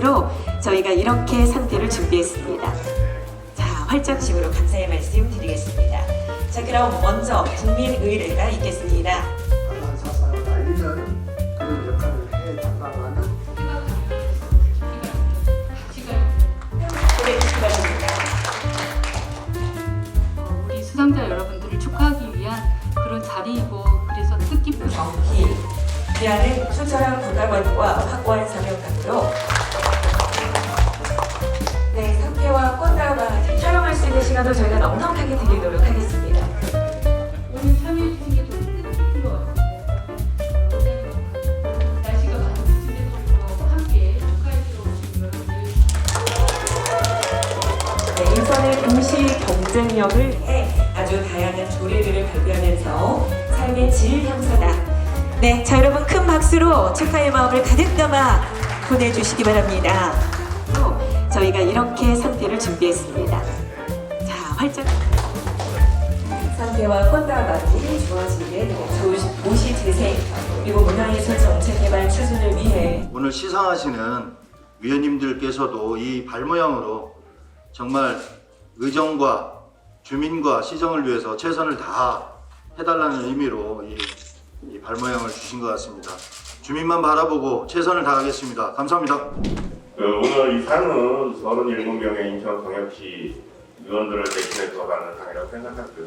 박수로 저희가 이렇게 상태를 준비했습니다. 자, 활짝심으로 감사의 말씀 드리겠습니다. 자, 그럼 먼저 국민의례가 있겠습니다. 다른 사상을 알리는 그런 역할을 해 달라는 고개 주시기 바랍니다. 어, 우리 수상자 여러분들을 축하하기 위한 그런 자리이고 그래서 뜻깊은 정기 기아는 초절한 국가관과 확고한 사명감으로 시간도 저희가 넉넉하게 드리도록 하겠습니다. 오늘 참여해 주신 게좀 뜻깊은 것 어, 날씨가 많이 불구하고 함께 축하해 주러 오신 여러분들 네, 인선의 동시 경쟁력을 해 아주 다양한 조례들을 발표하면서 삶의 질 향상다. 네, 자 여러분 큰 박수로 축하의 마음을 가득 담아 보내주시기 바랍니다. 또 저희가 이렇게 상태를 준비했습니다. 자, 활짝 상태와 꽃다발이 주어지는 조- 도시 재생 그리고 문화예술 정책 개발 추진을 위해 오늘 시상하시는 위원님들께서도 이 발모양으로 정말 의정과 주민과 시정을 위해서 최선을 다 해달라는 의미로 이, 이 발모양을 주신 것 같습니다. 주민만 바라보고 최선을 다하겠습니다. 감사합니다. 그 오늘 이 상은 37명의 인천광역시 의원들을 대신해서 받는 상이라고 생각하고요.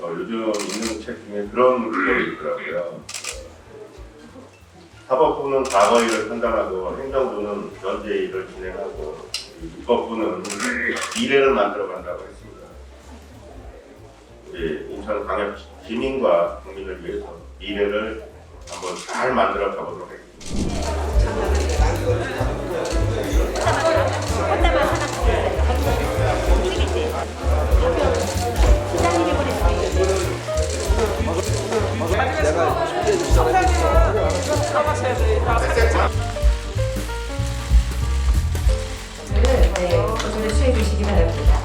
어, 요즘 있는 책 중에 그런 글이 있더라고요. 사법부는 과거 일을 판단하고 행정부는 현재 일을 진행하고 입법부는 미래를 만들어 간다고 했습니다. 우리 인천 광역 시민과 국민을 위해서 미래를 한번 잘 만들어 가보도록 하겠습니다. 네, 포즈를 취해 주시기 바랍니다.